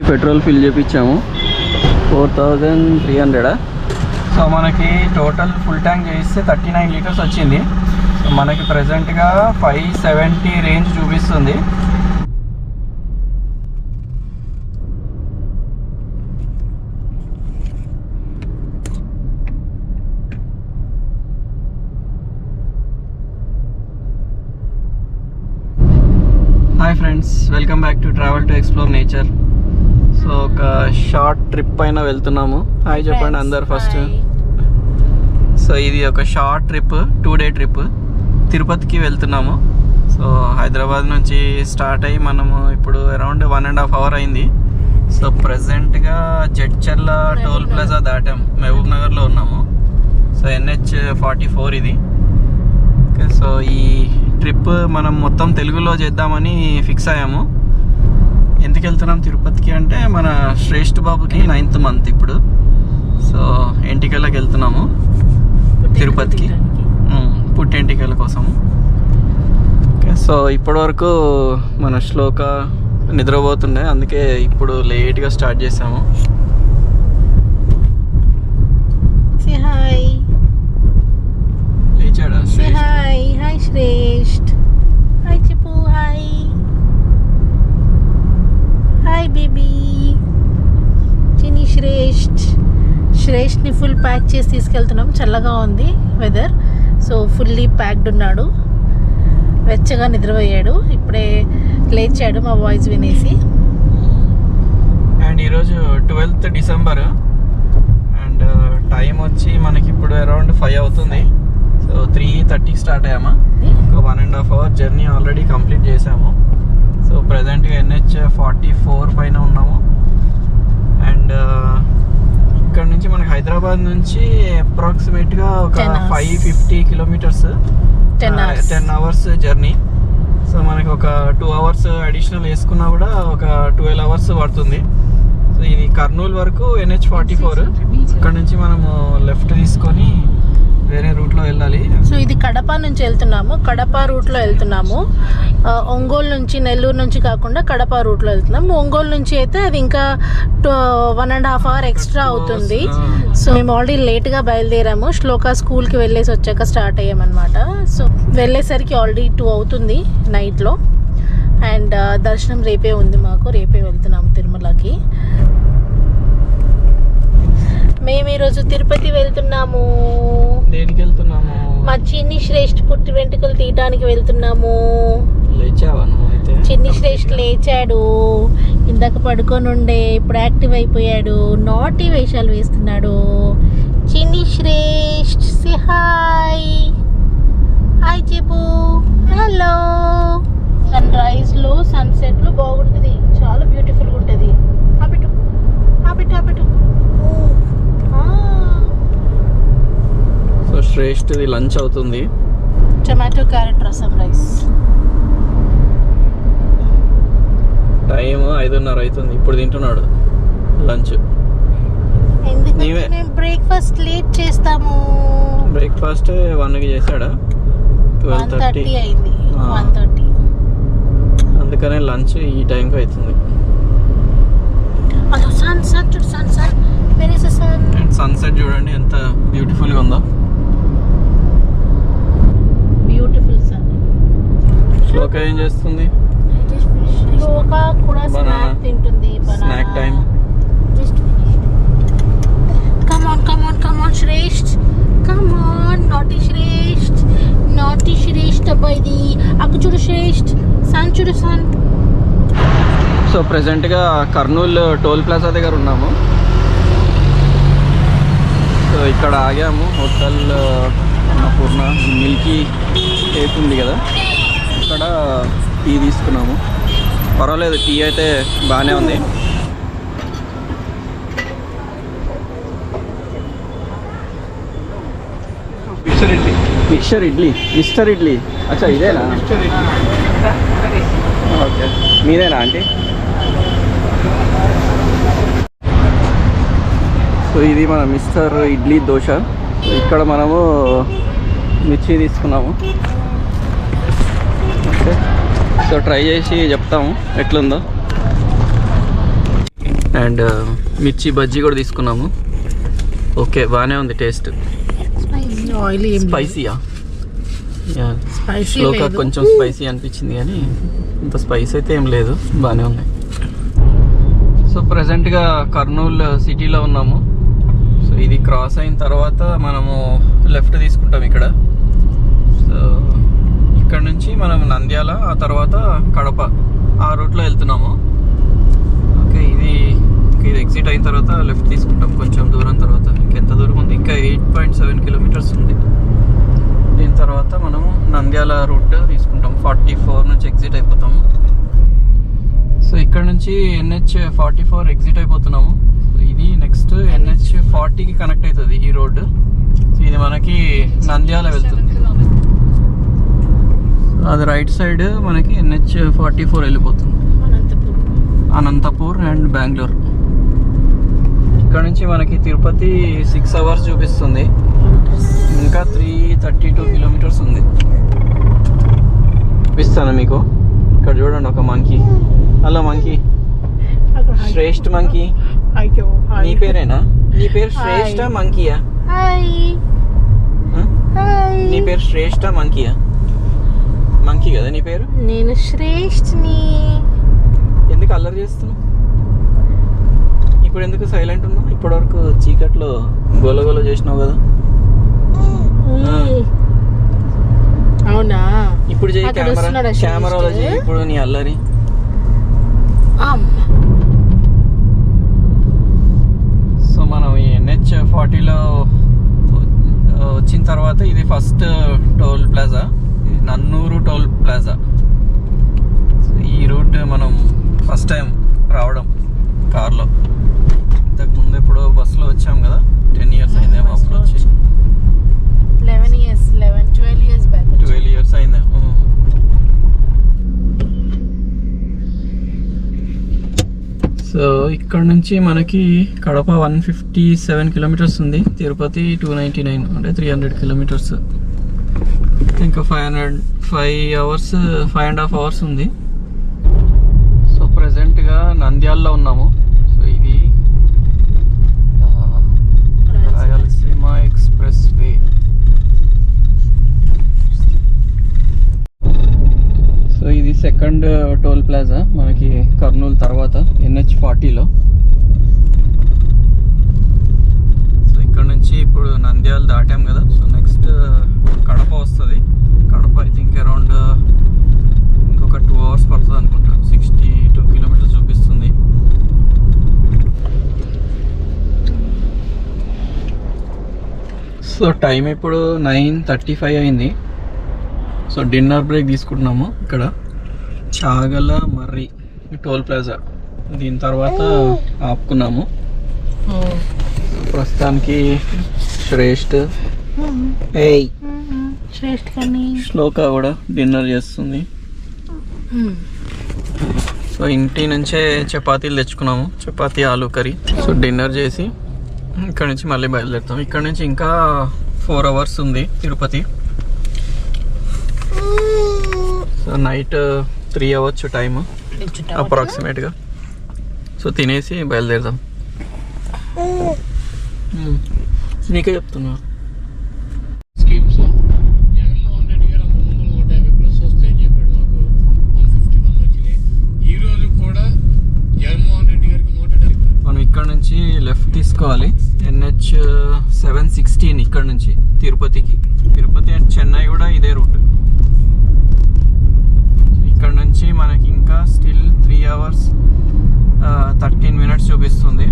Petrol fill చేపించాము four thousand three హండ్రెడా? So మనకి టోటల్ ఫుల్ ట్యాంక్ చేయిస్తే థర్టీ నైన్ లీటర్స్ వచ్చింది. సో మనకి ప్రజెంట్గా ఫైవ్ సెవెంటీ రేంజ్ చూపిస్తుంది. Hi friends welcome back to travel to explore nature so ఒక షార్ట్ ట్రిప్ పైన వెళ్తున్నాము. హాయ్ చెప్పండి అందరు ఫస్ట్. సో ఇది ఒక short trip two day trip తిరుపతికి వెళ్తున్నాము. సో హైదరాబాద్ నుంచి స్టార్ట్ అయ్యి మనము ఇప్పుడు around one and half hour అయింది. సో ప్రజెంట్గా జడ్చర్ల టోల్ ప్లాజా దాటాం. మహబూబ్ నగర్లో ఉన్నాము. సో ఎన్హెచ్ ఫార్టీ ఫోర్ ఇది. ఓకే, సో ఈ ట్రిప్ మనం మొత్తం తెలుగులో చేద్దామని ఫిక్స్ అయ్యాము. ఎందుకు వెళ్తున్నాం తిరుపతికి అంటే మన శ్రేష్ఠ బాబుకి నైన్త్ మంత్ ఇప్పుడు సో ఎంటికలకి వెళ్తున్నాము తిరుపతికి పుట్టెంటికల కోసం ఓకే, సో ఇప్పటి వరకు మన శ్లోక నిద్రపోతుండే అందుకే ఇప్పుడు లేట్గా స్టార్ట్ చేసాము. లేచాడా Say శ్రేష్ఠ? hi. Hi, Shresht. Hi, baby. చిన్ని శ్రేష్ఠ్. శ్రేష్ఠ్ని ఫుల్ ప్యాక్ చేసి తీసుకెళ్తున్నాం. చల్లగా ఉంది వెదర్ సో ఫుల్లీ ప్యాక్డ్ ఉన్నాడు. వెచ్చగా నిద్రపోయాడు. ఇప్పుడే లేచాడు మా వాయిస్ వినేసి. అండ్ ఈరోజు ట్వెల్త్ డిసెంబర్ అండ్ టైం వచ్చి మనకి ఇప్పుడు అరౌండ్ ఫైవ్ అవుతుంది. సో త్రీ థర్టీకి స్టార్ట్ అయ్యామా? ఒక one and half hour journey already complete చేసాము సో ప్రజెంట్గా ఎన్హెచ్ ఫార్టీ ఫోర్ పైన ఉన్నాము. అండ్ ఇక్కడ నుంచి మనకి హైదరాబాద్ నుంచి అప్రాక్సిమేట్గా ఒక 10 hours. Five fifty kilometres ten hours journey so మనకి ఒక టూ అవర్స్ అడిషనల్ వేసుకున్నా కూడా ఒక ట్వెల్వ్ అవర్స్ పడుతుంది. సో ఇది కర్నూలు వరకు ఎన్హెచ్ ఫార్టీ ఫోర్ ఇక్కడ నుంచి మనము లెఫ్ట్ వేరే రూట్లో వెళ్ళాలి. సో ఇది కడప నుంచి వెళ్తున్నాము. కడప రూట్లో వెళ్తున్నాము. ఒంగోలు నుంచి నెల్లూరు నుంచి కాకుండా కడప రూట్లో వెళ్తున్నాము. ఒంగోలు నుంచి అయితే అది ఇంకా one and half hour extra అవుతుంది. సో మేము ఆల్రెడీ లేట్గా బయలుదేరాము. శ్లోక స్కూల్కి వెళ్ళేసి వచ్చాక స్టార్ట్ అయ్యామన్నమాట. సో వెళ్ళేసరికి ఆల్రెడీ టూ అవుతుంది నైట్లో. అండ్ దర్శనం రేపే ఉంది మాకు. రేపే వెళ్తున్నాము తిరుమలకి. మేము ఈరోజు తిరుపతి వెళ్తున్నాము. దేనికి వెళ్తున్నాము మా చిన్ని శ్రేష్ఠ పుట్టి వెంట్రుకలు తీయడానికి వెళ్తున్నాము. చిన్ని శ్రేష్ఠ లేచాడు. ఇందాక పడుకొని ఉండే ఇప్పుడు యాక్టివ్ అయిపోయాడు. నాటి వేషాలు వేస్తున్నాడు. చిన్ని శ్రేష్ఠ సి హాయ్ హాయ్ చెప్పు హలో సన్ రైజ్లో సన్సెట్లో బాగుంటుంది చాలా బ్యూటిఫుల్గా ఉంటుంది ఆపెట్టు ఆపెట్టు ఆపెట్టు శ్రేష్ఠది లంచ్ అవుతుంది. టమాటో క్యారెట్ రసం రైస్. టైం ఐదున్నర అవుతుంది. ఇప్పుడు తింటున్నాడు. లంచ్. ఎందుకంటే నీవే. మేము బ్రేక్ఫాస్ట్ లేట్ చేస్తాము. బ్రేక్ఫాస్ట్ వన్కి చేశాడా? ట్వెల్వ్ వన్ థర్టీ అయింది. One thirty. అందుకనే లంచ్ ఈ టైంకి అవుతుంది. సన్సెట్ చూడండి ఎంత బ్యూటిఫుల్గా ఉందో బ్యూటిఫుల్ సన్ శ్లోక ఏం చేస్తుంది? శ్లోక కూడా. స్నాక్ తింటుంది snack time come on come on come on Shreshth come on naughty Shreshth naughty Shreshth అబ్బాయి ఇది అక్కడ చూడు శ్రేష్ఠ్ సన్ చూడు సన్ సో ప్రెసెంట్గా కర్నూలు టోల్ ప్లాజా దగ్గర ఉన్నాము. సో ఇక్కడ ఆగాము. హోటల్ అన్నపూర్ణ మిల్కీ కేక్ ఉంది కదా. టీ తీసుకున్నాము. పర్వాలేదు టీ అయితే బాగానే ఉంది. మిక్చర్ ఇడ్లీ. మిస్టర్ ఇడ్లీ అచ్చా ఇదేనా? ఓకే. మీదేనా ఆంటీ? సో ఇది మన మిస్టర్ ఇడ్లీ దోశ. ఇక్కడ మనము మిర్చి తీసుకున్నాము. ఓకే. సో ట్రై చేసి చెప్తాము ఎట్లుందో. అండ్ మిర్చి బజ్జీ కూడా తీసుకున్నాము. ఓకే బాగానే ఉంది టేస్ట్. స్పైసీయా స్పైసీ స్లోగా కొంచెం స్పైసీ అనిపించింది కానీ ఇంత స్పైస్ అయితే ఏం లేదు. బాగానే ఉంది సో ప్రజెంట్గా కర్నూలు సిటీలో ఉన్నాము. సో ఇది క్రాస్ అయిన తర్వాత మనము లెఫ్ట్ తీసుకుంటాం ఇక్కడ. సో ఇక్కడ నుంచి మనం నంద్యాల ఆ తర్వాత కడప ఆ రూట్లో వెళ్తున్నాము. ఓకే ఇది ఇది ఎగ్జిట్ అయిన తర్వాత లెఫ్ట్ తీసుకుంటాం కొంచెం దూరం తర్వాత. ఇంకెంత దూరం ఉంది? ఇంకా ఎయిట్ పాయింట్ సెవెన్ కిలోమీటర్స్ ఉంది. దీని తర్వాత మనము నంద్యాల రూట్ తీసుకుంటాం. ఫార్టీ ఫోర్ నుంచి ఎగ్జిట్ అయిపోతాము. సో ఇక్కడ నుంచి ఎన్హెచ్ ఫార్టీ ఫోర్ ఎగ్జిట్ అయిపోతున్నాము. ఇది నెక్స్ట్ ఎన్హెచ్ ఫార్టీకి కనెక్ట్ అవుతుంది ఈ రోడ్ సో ఇది మనకి నంద్యాల వెళ్తుంది. అది రైట్ సైడ్ మనకి ఎన్హెచ్ ఫార్టీ ఫోర్ వెళ్ళిపోతుంది. అనంతపురం. అనంతపూర్ అండ్ బెంగళూరు. ఇక్కడ నుంచి మనకి తిరుపతి సిక్స్ అవర్స్ చూపిస్తుంది. ఇంకా త్రీ థర్టీ టూ కిలోమీటర్స్ ఉంది. చూపిస్తాను మీకు. ఇక్కడ చూడండి ఒక monkey hello monkey Shreshta monkey నీ పేరేనా? నీ పేరు శ్రేష్ఠ. మంకీయా హాయ్ ఆ? హాయ్ నీ పేరు శ్రేష్ఠ మంకీయా మంకీ కదా నీ పేరు? నేను శ్రేష్ఠని. ఎందుకు అల్లరి చేస్తున్నావు? ఇప్పుడు ఎందుకు సైలెంట్ ఉన్నావు? ఇప్పటివరకు చీకట్లో గోల గోల చేసినావు కదా. అవునా? ఇప్పుడు చేయి కెమెరా? కెమెరాలో చేయి ఇప్పుడు నీ అల్లరి. సో మనం ఎన్హెచ్ ఫార్టీలో వచ్చిన తర్వాత ఇది first toll plaza? Nannur toll plaza. ఈ రూట్ మనం ఫస్ట్ టైం రావడం కార్లో. ఇంతకు ముందు ఎప్పుడో బస్సులో వచ్చాం కదా టెన్ ఇయర్స్ అయిందేమో అప్పుడు వచ్చి. Eleven years eleven twelve years back twelve years అయింది. సో ఇక్కడ నుంచి మనకి Kadapa one fifty seven kilometres ఉంది. తిరుపతి టూ నైంటీ నైన్ అంటే త్రీ హండ్రెడ్ కిలోమీటర్స్. ఇంకా five hundred five hours five and half hours ఉంది. సో ప్రజెంట్గా నంద్యాలలో ఉన్నాము. సో ఇది రాయలసీమ ఎక్స్ప్రెస్ వే సో ఇది సెకండ్ టోల్ ప్లాజా మనకి కర్నూలు తర్వాత ఎన్హెచ్ ఫార్టీలో. సో ఇక్కడ నుంచి ఇప్పుడు నంద్యాల దాటాం కదా. సో నెక్స్ట్ వస్తుంది. కడప ఐ థింక్ అరౌండ్ ఇంకొక టూ అవర్స్ పడుతుంది అనుకుంటా. సిక్స్టీ టూ కిలోమీటర్స్ చూపిస్తుంది. సో టైం ఇప్పుడు నైన్ థర్టీ ఫైవ్ అయింది. సో డిన్నర్ బ్రేక్ తీసుకుంటున్నాము ఇక్కడ. Chagalamarri toll plaza. దీని తర్వాత ఆపుకున్నాము. ప్రస్తుతానికి శ్రేష్ఠ. ఏయ్ శ్రేష్ఠ కానీ? శ్లోక కూడా డిన్నర్ చేస్తుంది. సో ఇంటి నుంచే చపాతీలు తెచ్చుకున్నాము. చపాతీ ఆలు కర్రీ. సో డిన్నర్ చేసి ఇక్కడ నుంచి మళ్ళీ బయలుదేరుతాం. ఇక్కడ నుంచి ఇంకా ఫోర్ అవర్స్ ఉంది Tirupati. So night three hours time అప్రాక్సిమేట్గా. సో తినేసి బయలుదేరుదాం. నీకే చెప్తున్నా స్కీమ్స్ జగన్మోహన్ రెడ్డి గారు అంత ముందు నూట యాభై ప్లస్ వస్తాయని చెప్పాడు మాకు వన్ ఫిఫ్టీ వన్ వచ్చినాయి ఈ రోజు కూడా జగన్మోహన్ రెడ్డి గారికి నూట డెబ్బై మనం ఇక్కడ నుంచి లెఫ్ట్ తీసుకోవాలి ఎన్హెచ్ సెవెన్ సిక్స్టీన్ ఇక్కడ నుంచి తిరుపతికి. తిరుపతి అండ్ చెన్నై కూడా ఇదే రూట్. ఇక్కడ నుంచి మనకి ఇంకా still three hours thirteen minutes చూపిస్తుంది.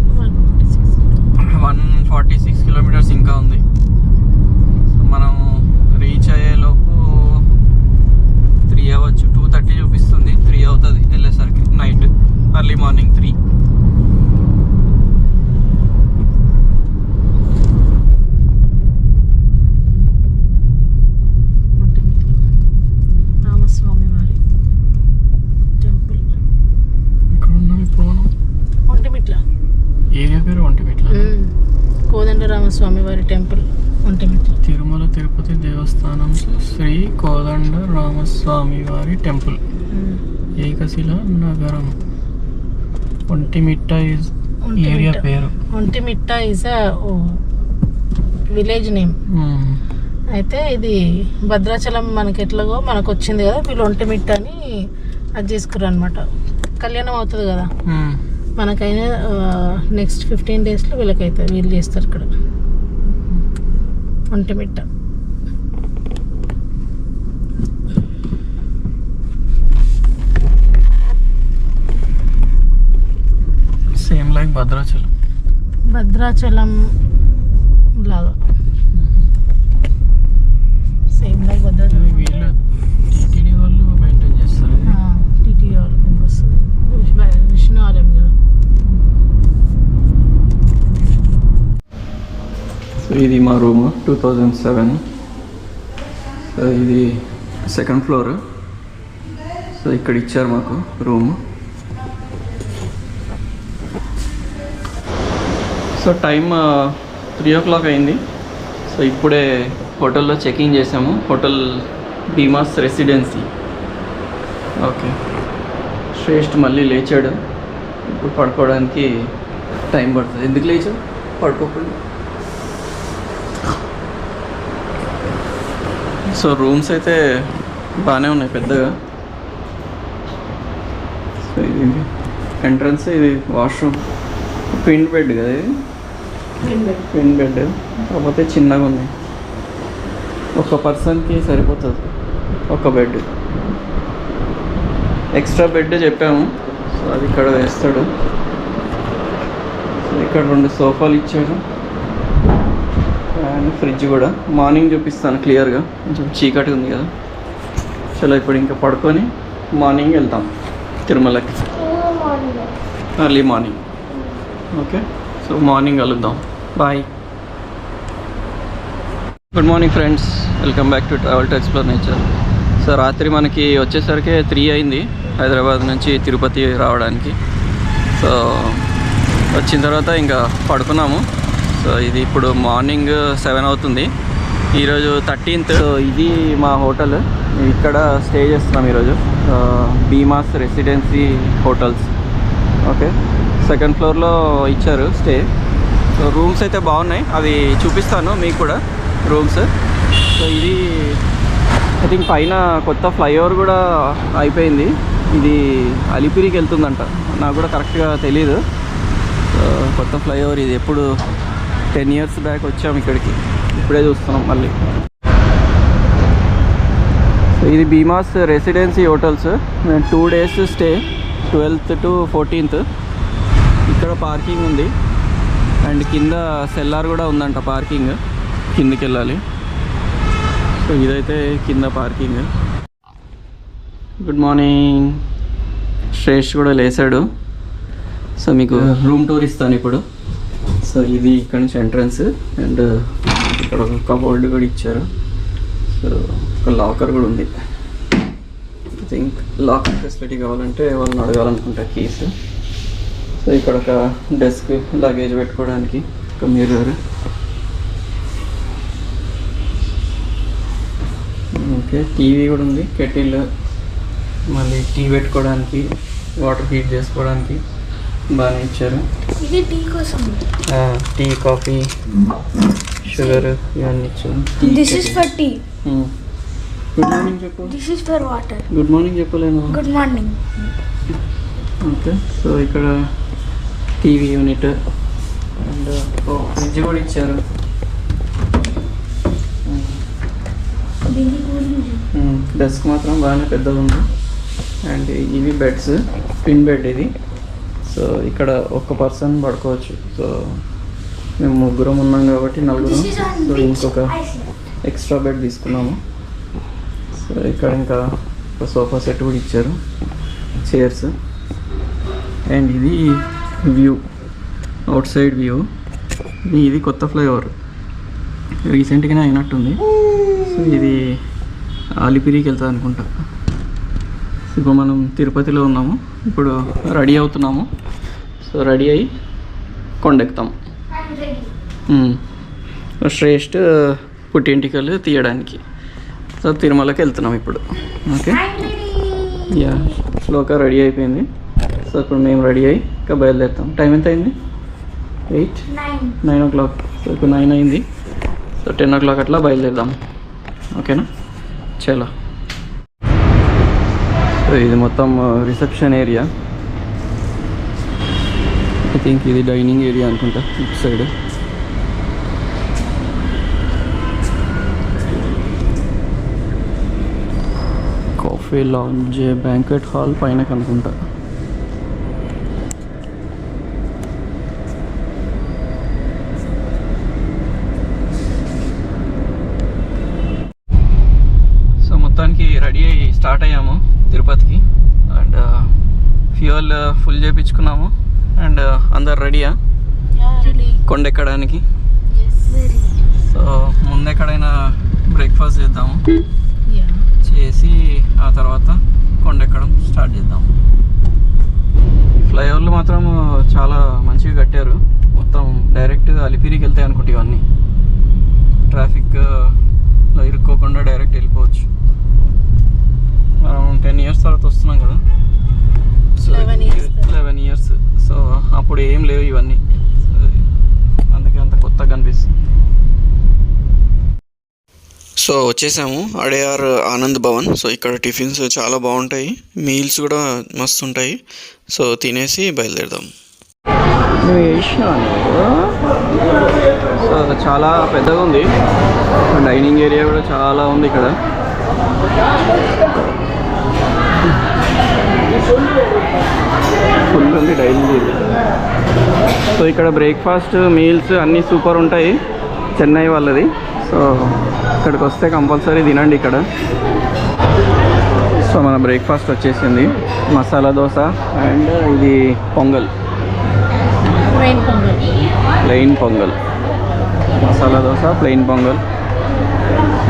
వన్ ఫార్టీ సిక్స్ కిలోమీటర్స్ ఇంకా ఉంది సో మనం రీచ్ అయ్యేలోపు త్రీ అవ్వచ్చు టూ థర్టీ చూపిస్తుంది త్రీ అవుతుంది వెళ్ళేసరికి night early morning three Ramaswamy వారి టెంపుల్ ఇక్కడ ఉన్నాం ఇప్పుడు మనం ఒంటిమిట్ల ఏరియా పేరు ఒంటిమిట్ల కోదండ రామస్వామి వారి టెంపుల్ ఒంటిమిట్ల తిరుమల తిరుపతి దేవస్థానం శ్రీ కోదండ రామస్వామి వారి టెంపుల్. ఏకశిల నగరం. ఒంటిమిట్ట ఇస్ ఏరియా పేరు. Vontimitta is village name. అయితే ఇది భద్రాచలం మనకి ఎట్లాగో మనకు వచ్చింది కదా వీళ్ళు ఒంటిమిట్ట అని అది చేసుకుర్రు అనమాట కళ్యాణం అవుతుంది కదా. మనకైనా నెక్స్ట్ ఫిఫ్టీన్ డేస్లో వీళ్ళకైతే వీళ్ళు చేస్తారు ఇక్కడ. ఒంటిమిట్ట. లైక్ భద్రాచలం? భద్రాచలం లాగా. Same like Bhadrachalam. వీళ్ళు టీటీడీ వాళ్ళు మెయింటైన్ చేస్తారు. ఇది. టీటీ వాళ్ళకి వస్తుంది. విష్ణు- విష్ణు ఆలయం కదా. సో ఇది మా room two thousand seven so ఇది సెకండ్ ఫ్లోర్ సో ఇక్కడ ఇచ్చారు మాకు room so time three o'clock అయింది. సో ఇప్పుడే హోటల్లో చెకింగ్ చేసాము. Hotel Bhimas residency. Okay. Shresht మళ్ళీ లేచాడు. ఇప్పుడు పడుకోవడానికి టైం పడుతుంది. ఎందుకు లేచావు? పడుకోకుండా. సో రూమ్స్ అయితే బాగానే ఉన్నాయి పెద్దగా. సో ఇది ఎంట్రన్స్ ఇది వాష్రూమ్. పెయింట్ బెడ్ కదా ఇది. ట్విన్ బెడ్ కాకపోతే చిన్నగా ఉన్నాయి ఒక పర్సన్కి సరిపోతుంది. ఒక బెడ్ ఎక్స్ట్రా బెడ్ చెప్పాము. సో అది ఇక్కడ వేస్తాడు. సో ఇక్కడ రెండు సోఫాలు ఇచ్చాడు. అండ్ ఫ్రిడ్జ్ కూడా. మార్నింగ్ చూపిస్తాను క్లియర్గా. కొంచెం చీకటి ఉంది కదా. చలో ఇప్పుడు ఇంకా పడుకొని మార్నింగ్ వెళ్తాం. తిరుమలకి. Early morning okay so morning కలుద్దాం. Bye good morning friends welcome back to travel to explore nature so రాత్రి మనకి వచ్చేసరికి త్రీ అయింది హైదరాబాద్ నుంచి తిరుపతి రావడానికి. సో వచ్చిన తర్వాత ఇంకా పడుకున్నాము. సో ఇది ఇప్పుడు మార్నింగ్ సెవెన్ అవుతుంది. ఈరోజు థర్టీన్త్ సో ఇది మా హోటల్. ఇక్కడ స్టే చేస్తున్నాం ఈరోజు. Bheemas residency hotels. Okay second ఫ్లోర్లో ఇచ్చారు స్టే. సో రూమ్స్ అయితే బాగున్నాయి. అవి చూపిస్తాను మీకు కూడా రూమ్స్ సో ఇది ఐ థింక్ పైన కొత్త ఫ్లైఓవర్ కూడా అయిపోయింది. ఇది అలిపిరికి వెళ్తుందంట. నాకు కూడా కరెక్ట్గా తెలీదు. కొత్త ఫ్లైఓవర్ ఇది ఎప్పుడు టెన్ ఇయర్స్ బ్యాక్ వచ్చాము ఇక్కడికి. ఇప్పుడే చూస్తున్నాం మళ్ళీ. సో ఇది Bheemas residency hotels. Two days stay twelfth to fourteenth ఇక్కడ పార్కింగ్ ఉంది. అండ్ కింద సెల్లార్ కూడా ఉందంట పార్కింగ్. కిందకి వెళ్ళాలి సో ఇదైతే కింద పార్కింగ్. Good morning. శ్రేష్ కూడా లేసాడు. సో మీకు రూమ్ టూర్ ఇస్తాను ఇప్పుడు. సో ఇది ఇక్కడ నుంచి ఎంట్రన్స్ అండ్ ఇక్కడ ఒక కబోర్డ్ కూడా ఇచ్చారు. సో ఒక లాకర్ కూడా ఉంది. ఐ థింక్ లాకర్ ఫెసిలిటీ కావాలంటే వాళ్ళని అడగాలనుకుంటా కీస్. సో ఇక్కడ ఒక డెస్క్ లగేజ్ పెట్టుకోవడానికి ఒక మిర్రర్ ఓకే టీవీ కూడా ఉంది కెటిల్ మళ్ళీ టీ పెట్టుకోవడానికి వాటర్ హీట్ చేసుకోవడానికి బాగానే ఇచ్చారు. ఇది టీ కోసం. టీ కాఫీ షుగర్ ఇవన్నీ ఇచ్చారు. This is for tea. Good morning చెప్పు. This is for water good morning చెప్పలేను. Good morning okay. సో ఇక్కడ టీవీ యూనిట్ అండ్ ఫ్రిడ్జ్ కూడా ఇచ్చారు. డెస్క్ మాత్రం బాగానే పెద్దగా ఉంది. అండ్ ఇవి బెడ్స్ పిన్ బెడ్ ఇది. సో ఇక్కడ ఒక్క పర్సన్ పడుకోవచ్చు. సో మేము ముగ్గురం ఉన్నాం కాబట్టి నలుగురం. సో ఇంకొక ఎక్స్ట్రా బెడ్ తీసుకున్నాము. సో ఇక్కడ ఇంకా ఒక సోఫా సెట్ కూడా ఇచ్చారు. చైర్స్ అండ్ ఇది వ్యూ అవుట్ సైడ్ వ్యూ ఇది కొత్త ఫ్లైఓవర్ రీసెంట్గానే అయినట్టుంది. సో ఇది అలిపిరికి వెళ్తుంది అనుకుంటా. ఇప్పుడు మనం తిరుపతిలో ఉన్నాము. ఇప్పుడు రెడీ అవుతున్నాము. సో రెడీ అయ్యి కొండెక్కుతాం. మ్మ్. శ్రేష్ఠ పుట్టింటికలు తీయడానికి. సో తిరుమలకి వెళ్తున్నాం ఇప్పుడు. ఓకే యా శ్లోక రెడీ అయిపోయింది. సో ఇప్పుడు మేము రెడీ అయ్యి ఇంకా బయలుదేరుతాం. టైం ఎంత అయింది eight. Nine o'clock so ఇప్పుడు నైన్ అయింది. సో టెన్ ఓ క్లాక్ అట్లా బయలుదేరదాం. ఓకేనా చలో. సో ఇది మొత్తం రిసెప్షన్ ఏరియా ఐ థింక్ ఇది డైనింగ్ ఏరియా అనుకుంటా ఇటు side coffee lounge banquet hall పైన కనుకుంటా సో మొత్తానికి రెడీ అయ్యి స్టార్ట్ అయ్యాము తిరుపతికి. అండ్ ఫ్యూయల్ ఫుల్ చేయించుకున్నాము అండ్ అందరు రెడీయా? కొండ ఎక్కడానికి సో ముందెక్కడైనా బ్రేక్ఫాస్ట్ చేద్దాము. చేసి ఆ తర్వాత కొండ ఎక్కడం స్టార్ట్ చేద్దాం ఫ్లైఓవర్లు మాత్రం చాలా మంచిగా కట్టారు. మొత్తం డైరెక్ట్ అలిపిరికి వెళ్తాయి అనుకుంటే ఇవన్నీ. ట్రాఫిక్లో ఇరుక్కోకుండా డైరెక్ట్ వెళ్ళిపోవచ్చు. మనం టెన్ ఇయర్స్ తర్వాత వస్తున్నాం కదా. 11 years తర్వాత. లెవెన్ ఇయర్స్ సో అప్పుడు ఏం లేవు ఇవన్నీ. అందుకే అంత కొత్తగా కనిపిస్తుంది సో వచ్చేసాము. అడయార్ ఆనంద్ భవన్. సో ఇక్కడ టిఫిన్స్ చాలా బాగుంటాయి. మీల్స్ కూడా మస్తు ఉంటాయి సో తినేసి బయలుదేరదాం. సో చాలా పెద్దగా ఉంది. డైనింగ్ ఏరియా కూడా చాలా ఉంది ఇక్కడ. ఫుల్ ఉంది ఏరియా సో ఇక్కడ బ్రేక్ఫాస్ట్ మీల్స్ అన్నీ సూపర్ ఉంటాయి. చెన్నై వాళ్ళది. సో ఇక్కడికి వస్తే కంపల్సరీ తినండి ఇక్కడ. సో మన బ్రేక్ఫాస్ట్ వచ్చేసింది. మసాలా దోశ అండ్ ఇది పొంగల్. ప్లెయిన్ పొంగల్. మసాలా దోశ ప్లెయిన్ పొంగల్.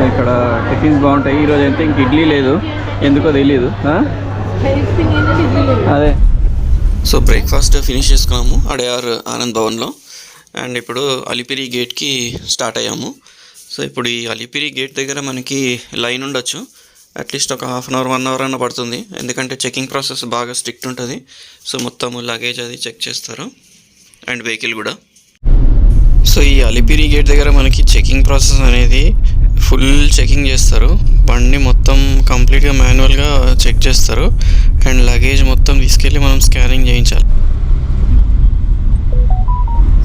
ఇక్కడ టిఫిన్స్ బాగుంటాయి. ఈరోజు అయితే ఇంక ఇడ్లీ లేదు. ఎందుకో తెలియదు అదే. సో బ్రేక్ఫాస్ట్ ఫినిష్ చేసుకున్నాము అడయార్ ఆనంద్ భవన్లో. అండ్ ఇప్పుడు అలిపిరి గేట్కి స్టార్ట్ అయ్యాము. సో ఇప్పుడు ఈ అలిపిరి గేట్ దగ్గర మనకి లైన్ ఉండొచ్చు. అట్లీస్ట్ ఒక half an hour one hour అన్న పడుతుంది. ఎందుకంటే చెకింగ్ ప్రాసెస్ బాగా స్ట్రిక్ట్ ఉంటుంది. సో మొత్తం లగేజ్ అది చెక్ చేస్తారు. అండ్ వెహికల్ కూడా. సో ఈ అలిపిరి గేట్ దగ్గర మనకి చెకింగ్ ప్రాసెస్ అనేది ఫుల్ చెకింగ్ చేస్తారు. బండి మొత్తం కంప్లీట్గా మాన్యువల్గా చెక్ చేస్తారు. అండ్ లగేజ్ మొత్తం తీసుకెళ్ళి మనం స్కానింగ్ చేయించాలి.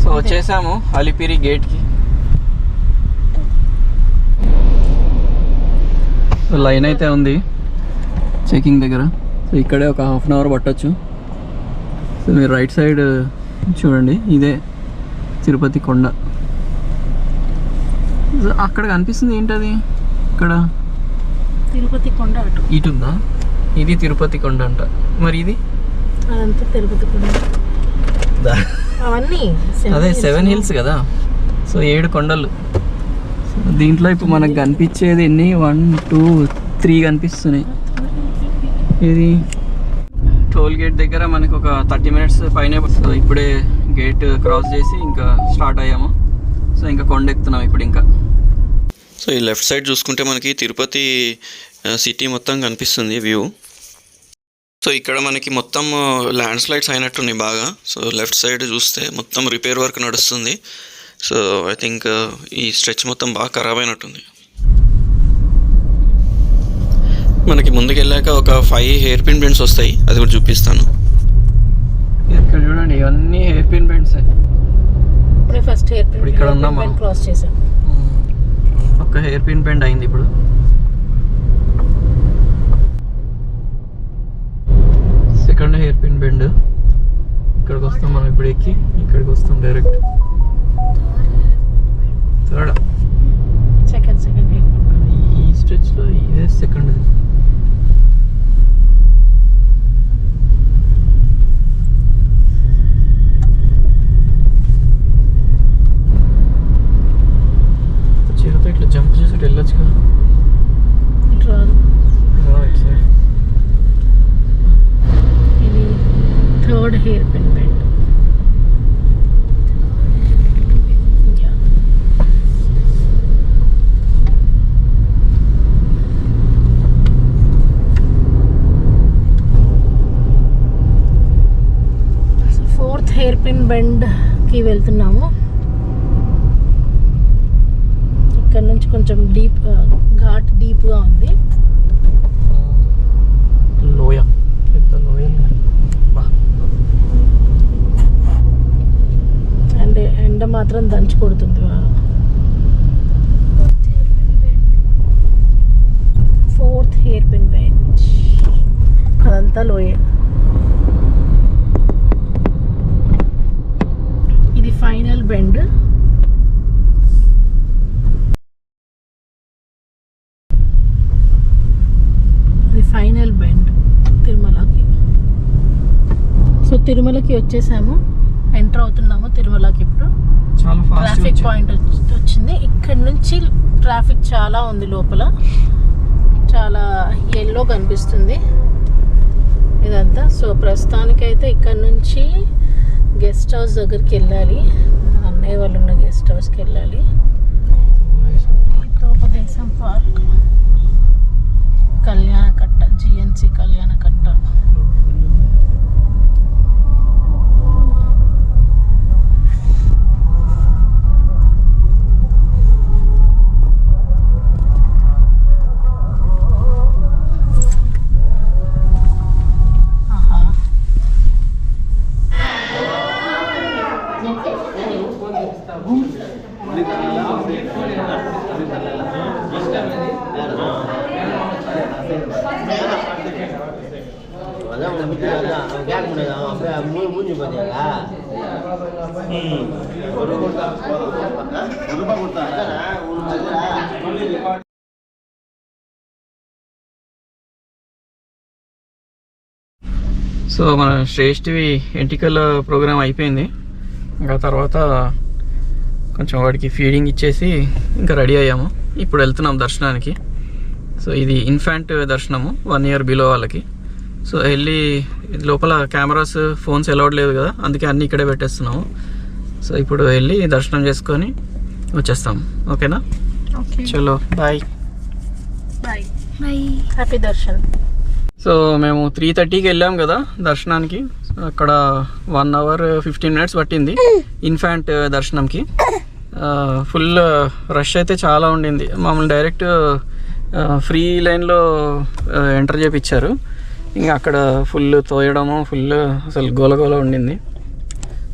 సో వచ్చేసాము అలిపిరి గేట్కి. లైన్ అయితే ఉంది చెకింగ్ దగ్గర. సో ఇక్కడే ఒక హాఫ్ అన్ అవర్ పట్టచ్చు. సో మీరు రైట్ సైడ్ చూడండి. ఇదే తిరుపతి కొండ. అక్కడ కనిపిస్తుంది ఏంటది? ఇక్కడ? తిరుపతి కొండ అటు. ఇటు ఉందా ఇది తిరుపతి కొండ అంట. మరి ఇది? అదంతా తిరుపతి కొండ. అవన్నీ అదే సెవెన్ హిల్స్ కదా? సో ఏడు కొండలు. దీంట్లో ఇప్పుడు మనకు కనిపించేది ఎన్ని? వన్ టూ త్రీ కనిపిస్తున్నాయి. ఇది? టోల్ గేట్ దగ్గర మనకు ఒక థర్టీ మినిట్స్ పైన ఇప్పుడే గేట్ క్రాస్ చేసి ఇంకా స్టార్ట్ అయ్యాము. సో ఇంకా కొండ ఎక్కుతున్నాం ఇప్పుడు ఇంకా. సో ఈ లెఫ్ట్ సైడ్ చూసుకుంటే మనకి తిరుపతి సిటీ మొత్తం కనిపిస్తుంది వ్యూ. సో ఇక్కడ మనకి మొత్తం ల్యాండ్ స్లైడ్స్ అయినట్టున్నాయి బాగా. సో లెఫ్ట్ సైడ్ చూస్తే మొత్తం రిపేర్ వర్క్ నడుస్తుంది. సో ఐ థింక్ ఈ స్ట్రెచ్ మొత్తం బాగా ఖరాబ్ అయినట్టుంది. మనకి ముందుకు వెళ్ళాక ఒక ఫైవ్ హెయిర్ పిన్ బెండ్స్ వస్తాయి. అది కూడా చూపిస్తాను. ఇక్కడ చూడండి ఇవన్నీ హెయిర్ పిన్ బెండ్స్. ఇప్పుడే ఫస్ట్ హెయిర్ ఇప్పుడు ఇక్కడ ఉన్నాం మనం. క్రాస్ చేసాం ఒక హెయిర్ పిన్ బెండ్ అయింది ఇప్పుడు. Second hair pin bend. ఇక్కడికి వస్తాం మనం ఇప్పుడు ఎక్కి ఇక్కడికి వస్తాం direct. Third. Second second. Hair ఈ స్ట్రెచ్లో ఇదే సెకండ్ చీరతో ఇట్లా జంప్ చేసి ఇటు వెళ్ళొచ్చు కదా ఇటు రాదు రైట్ సైడ్ ఇది third hair pin bend fourth hair pin బెండ్కి వెళ్తున్నాము. ఇక్కడ నుంచి కొంచెం డీప్ ఘాట్ డీప్గా ఉంది. లోయ. పెద్ద లోయ బా. అండ్ ఎండ మాత్రం దంచి కొడుతుంది ఫోర్త్ హెయిర్ పిన్ బెంచ్ అదంతా లోయే. ఇది ఫైనల్ బెండ్ ఇది ఫైనల్ బెండ్ తిరుమలకి సో తిరుమలకి వచ్చేసాము. ఎంటర్ అవుతున్నాము తిరుమలకి ఇప్పుడు. ట్రాఫిక్ పాయింట్ వచ్చి- వచ్చింది. ఇక్కడ నుంచి ట్రాఫిక్ చాలా ఉంది లోపల. చాలా ఎల్లో కనిపిస్తుంది. ఇదంతా. సో ప్రస్తుతానికైతే ఇక్కడ నుంచి గెస్ట్ హౌస్ దగ్గరికి వెళ్ళాలి. మా అన్నయ్య వాళ్ళు ఉన్న గెస్ట్ హౌస్కి వెళ్ళాలి. సో మన శ్రేష్ఠవి ఎంటికల ప్రోగ్రామ్ అయిపోయింది. ఇంకా తర్వాత కొంచెం వాడికి ఫీడింగ్ ఇచ్చేసి ఇంకా రెడీ అయ్యాము. ఇప్పుడు వెళ్తున్నాం దర్శనానికి. సో ఇది ఇన్ఫాంట్ దర్శనము వన్ ఇయర్ బిలో వాళ్ళకి. సో వెళ్ళి ఇది లోపల కెమెరాస్ ఫోన్స్ అలౌడ్ లేదు కదా అందుకే అన్నీ ఇక్కడే పెట్టేస్తున్నాము. సో ఇప్పుడు వెళ్ళి దర్శనం చేసుకొని వచ్చేస్తాం ఓకేనా? ఓకే. చలో bye. Bye. Bye. Happy darshan. So మేము త్రీ థర్టీకి వెళ్ళాం కదా దర్శనానికి. అక్కడ వన్ అవర్ ఫిఫ్టీన్ మినిట్స్ పట్టింది ఇన్ఫాంట్ దర్శనంకి. ఫుల్ రష్ అయితే చాలా ఉండింది. మమ్మల్ని డైరెక్ట్ ఫ్రీ లైన్లో ఎంటర్ చేపించారు ఇంకా అక్కడ ఫుల్ తోయడము ఫుల్ అసలు గోలగోల ఉండింది.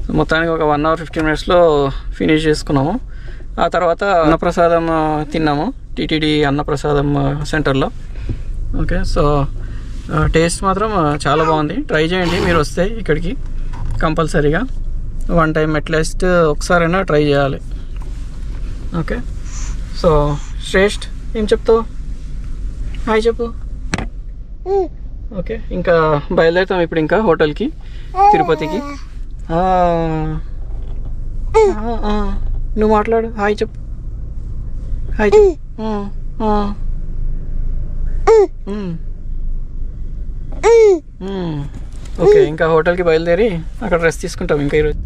సో మొత్తానికి ఒక వన్ అవర్ ఫిఫ్టీన్ మినిట్స్లో ఫినిష్ చేసుకున్నాము. ఆ తర్వాత అన్నప్రసాదం తిన్నాము టీటీడీ అన్నప్రసాదం సెంటర్లో ఓకే సో టేస్ట్ మాత్రం చాలా బాగుంది. ట్రై చేయండి మీరు వస్తే ఇక్కడికి కంపల్సరీగా. వన్ టైం అట్లీస్ట్ ఒకసారైనా ట్రై చేయాలి. ఓకే సో శ్రేష్ఠ్ ఏం చెప్తావు? హాయ్ చెప్పు. ఓకే ఇంకా బయలుదేరుతాం ఇప్పుడు ఇంకా హోటల్కి తిరుపతికి. నువ్వు మాట్లాడు. హాయ్ చెప్పు. హాయ్ చెప్పు. Hmm. ఓకే ఇంకా హోటల్కి బయలుదేరి అక్కడ రెస్ట్ తీసుకుంటాం ఇంకా ఈరోజు.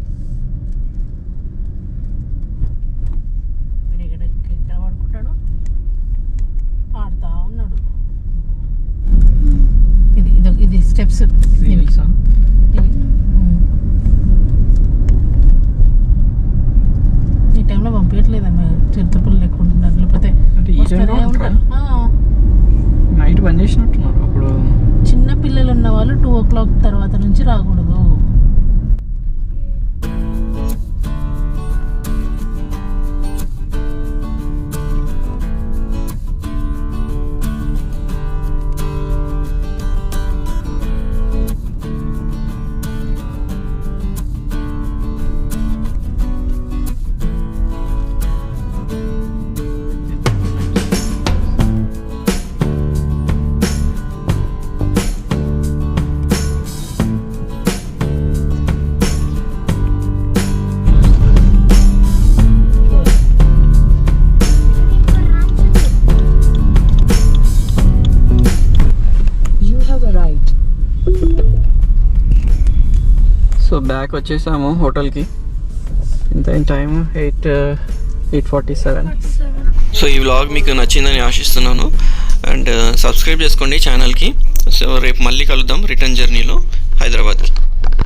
బ్యాక్ వచ్చేసాము హోటల్కి. ఇంత time eight eight forty seven so ఈ వ్లాగ్ మీకు నచ్చిందని ఆశిస్తున్నాను. అండ్ సబ్స్క్రైబ్ uh, చేసుకోండి ఛానల్కి సో రేపు మళ్ళీ కలుద్దాం రిటర్న్ జర్నీలో హైదరాబాద్కి